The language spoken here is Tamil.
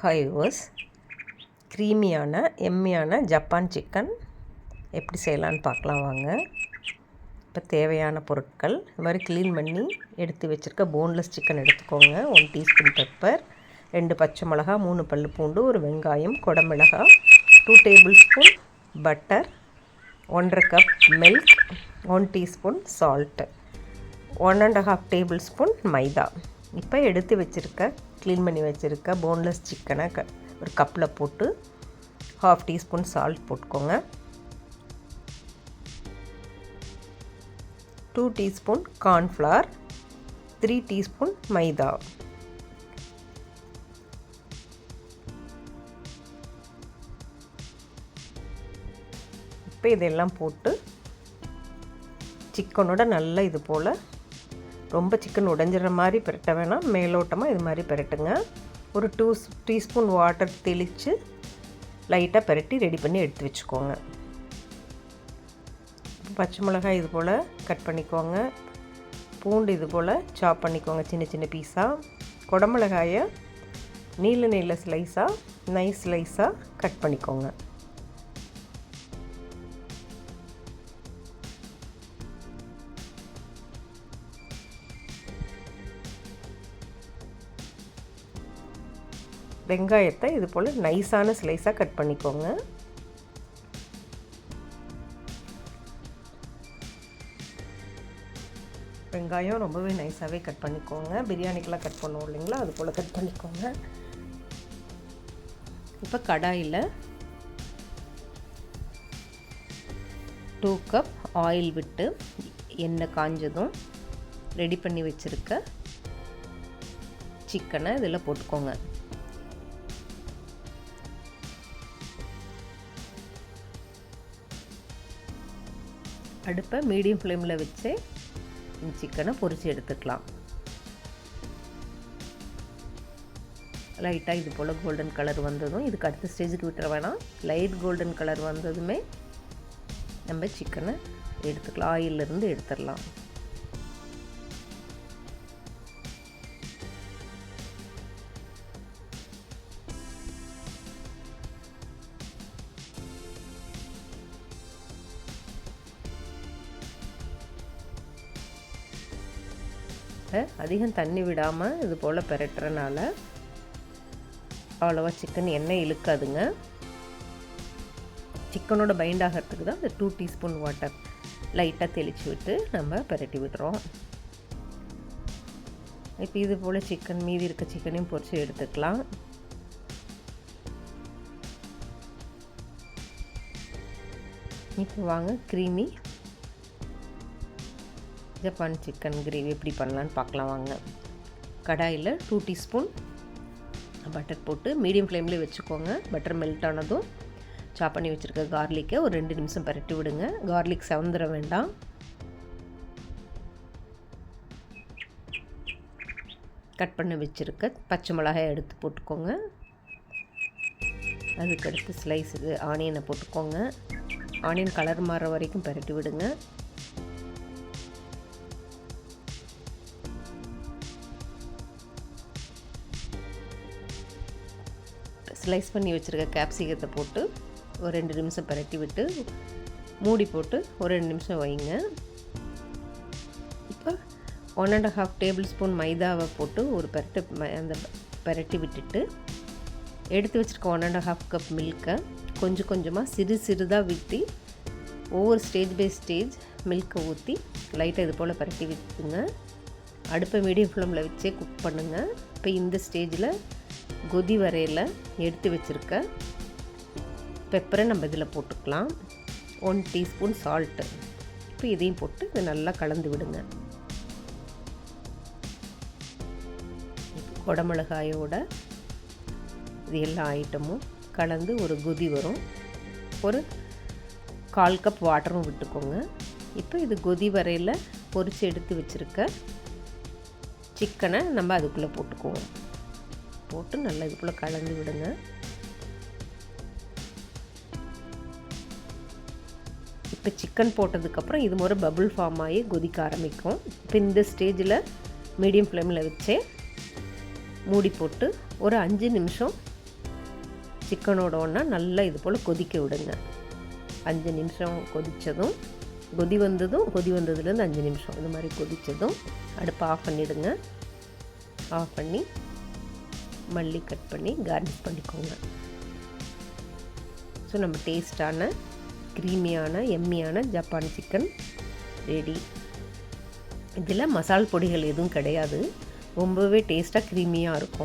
ஹைவர்ஸ் க்ரீமியான எம்மியான ஜப்பான் சிக்கன். எப்படி செய்யலான்னு பார்க்கலாம் வாங்க. இப்போ தேவையான பொருட்கள் இது மாதிரி க்ளீன் பண்ணி எடுத்து வச்சுருக்க போன்லெஸ் சிக்கன் எடுத்துக்கோங்க. ஒன் டீஸ்பூன் பெப்பர் ரெண்டு பச்சை மிளகா மூணு பல் பூண்டு ஒரு வெங்காயம் குடமிளகா டூ டேபிள் ஸ்பூன் பட்டர் ஒன்றரை cup milk one teaspoon salt one and half tablespoon maida. இப்போ எடுத்து வச்சுருக்க க்ளீன் பண்ணி வச்சுருக்க போன்லெஸ் சிக்கனை க ஒரு கப்பில் போட்டு ஹாஃப் டீஸ்பூன் சால்ட் போட்டுக்கோங்க. Two teaspoon cornflour three teaspoon maida. இப்போ இதெல்லாம் போட்டு சிக்கனோட நல்லா இது போல் ரொம்ப சிக்கன் உடஞ்சிற மாதிரி பிரட்ட வேணாம். மேலோட்டமாக இது மாதிரி பிரட்டுங்க. ஒரு டூ டீஸ்பூன் வாட்டர் தெளித்து லைட்டாக பிரட்டி ரெடி பண்ணி எடுத்து வச்சுக்கோங்க. பச்சை மிளகாய் இது போல் கட் பண்ணிக்கோங்க. பூண்டு இது போல் சாப் பண்ணிக்கோங்க சின்ன சின்ன பீஸாக குடமிளகாயை நீல நீல ஸ்லைஸாக நைஸ் ஸ்லைஸாக கட் பண்ணிக்கோங்க. வெங்காயத்தை இது போல் நைஸான ஸ்லைஸாக கட் பண்ணிக்கோங்க. வெங்காயம் ரொம்பவே நைஸாகவே கட் பண்ணிக்கோங்க. பிரியாணிக்கெலாம் கட் பண்ணுவோம் இல்லைங்களா? அது போல் கட் பண்ணிக்கோங்க. இப்போ கடாயில் டூ கப் ஆயில் விட்டு எண்ணெய் காஞ்சதும் ரெடி பண்ணி வச்சுருக்க சிக்கனை இதில் போட்டுக்கோங்க. அடுப்பை மீடியம் ஃப்ளேமில் வச்சு சிக்கனை பொரித்து எடுத்துக்கலாம். லைட்டாக இது போல் கோல்டன் கலர் வந்ததும் இதுக்கு அடுத்த ஸ்டேஜுக்கு விட்டுற வேணாம். லைட் கோல்டன் கலர் வந்ததுமே நம்ம சிக்கனை எடுத்துக்கலாம். ஆயிலிருந்து எடுத்துடலாம். அதிகம் தண்ணி விடாமல் இது போல் பெரட்டுறனால அவ்வளோவா சிக்கன் எண்ணெய் இழுக்காதுங்க. சிக்கனோட பைண்ட் ஆகிறதுக்கு தான் இந்த டூ டீஸ்பூன் வாட்டர் லைட்டாக தெளித்து விட்டு நம்ம பெரட்டி விடுறோம். இப்போ இது போல் சிக்கன் மீதி இருக்க சிக்கனையும் பொறிச்சு எடுத்துக்கலாம். இப்போ வாங்க க்ரீமி ஜப்பான் சிக்கன் கிரேவி எப்படி பண்ணலான்னு பார்க்கலாம் வாங்க. கடாயில் டூ டீஸ்பூன் பட்டர் போட்டு மீடியம் ஃப்ளேமில் வச்சுக்கோங்க. பட்டர் மெல்ட் ஆனதும் சாப் பண்ணி வச்சுருக்க கார்லிக்கை ஒரு ரெண்டு நிமிஷம் பரட்டி விடுங்க. கார்லிக் சவந்துட வேண்டாம். கட் பண்ணி வச்சுருக்க பச்சை மிளகாய் எடுத்து போட்டுக்கோங்க. அதுக்கடுத்து ஸ்லைஸுக்கு ஆனியனை போட்டுக்கோங்க. ஆனியன் கலர் மாற வரைக்கும் பரட்டி விடுங்க. ஸ்லைஸ் பண்ணி வச்சுருக்க கேப்சிகத்தை போட்டு ஒரு ரெண்டு நிமிஷம் பரட்டி விட்டு மூடி போட்டு ஒரு ரெண்டு நிமிஷம் வைங்க. இப்போ one and half tablespoon மைதாவை போட்டு ஒரு பரட்டு அந்த பரட்டி விட்டுட்டு எடுத்து வச்சுருக்க ஒன் அண்ட் ஹாஃப் கப் மில்க்கை கொஞ்சம் கொஞ்சமாக சிறு சிறுதாக விற்றி ஒவ்வொரு ஸ்டேஜ் பை ஸ்டேஜ் மில்க்கை ஊற்றி லைட்டாக இது போல் பரட்டி விட்டுங்க. அடுப்பை மீடியம் ஃப்ளேமில் வச்சே குக் பண்ணுங்கள் இப்போ இந்த ஸ்டேஜில் கொதி வரையில் எடுத்து வச்சுருக்க பெப்பரை நம்ம இதில் போட்டுக்கலாம். ஒன் டீஸ்பூன் சால்ட்டு இப்போ இதையும் போட்டு இதை நல்லா கலந்து விடுங்க. குடமிளகாயோட இது எல்லா ஐட்டமும் கலந்து ஒரு கொதி வரும். ஒரு கால் கப் வாட்டரும் விட்டுக்கோங்க. இப்போ இது கொதி வரையில் பொரித்து எடுத்து வச்சுருக்க சிக்கனை நம்ம அதுக்குள்ளே போட்டுக்குவோம். போட்டு நல்லா இது போல் கலந்து விடுங்க. இப்போ சிக்கன் போட்டதுக்கப்புறம் இது மாதிரி பபுள் ஃபார்ம் ஆகி கொதிக்க ஆரம்பிக்கும். இப்போ இந்த ஸ்டேஜில் மீடியம் ஃப்ளேமில் வச்சு மூடி போட்டு ஒரு அஞ்சு நிமிஷம் சிக்கனோட ஒன்றா நல்லா இது போல் கொதிக்க விடுங்க. அஞ்சு நிமிஷம் கொதித்ததும் கொதி வந்ததும் கொதி வந்ததுலேருந்து அஞ்சு நிமிஷம். இது மாதிரி கொதித்ததும் அடுப்பை ஆஃப் பண்ணிவிடுங்க ஆஃப் பண்ணி மல்லி கட் பண்ணி கார்னிஷ் பண்ணிக்கோங்க. ஸோ நம்ம டேஸ்டான க்ரீமியான எம்மியான ஜப்பான் சிக்கன் ரெடி இதில் மசால் பொடிகள் எதுவும் கிடையாது. ரொம்பவே டேஸ்ட்டாக க்ரீமியாக இருக்கும்.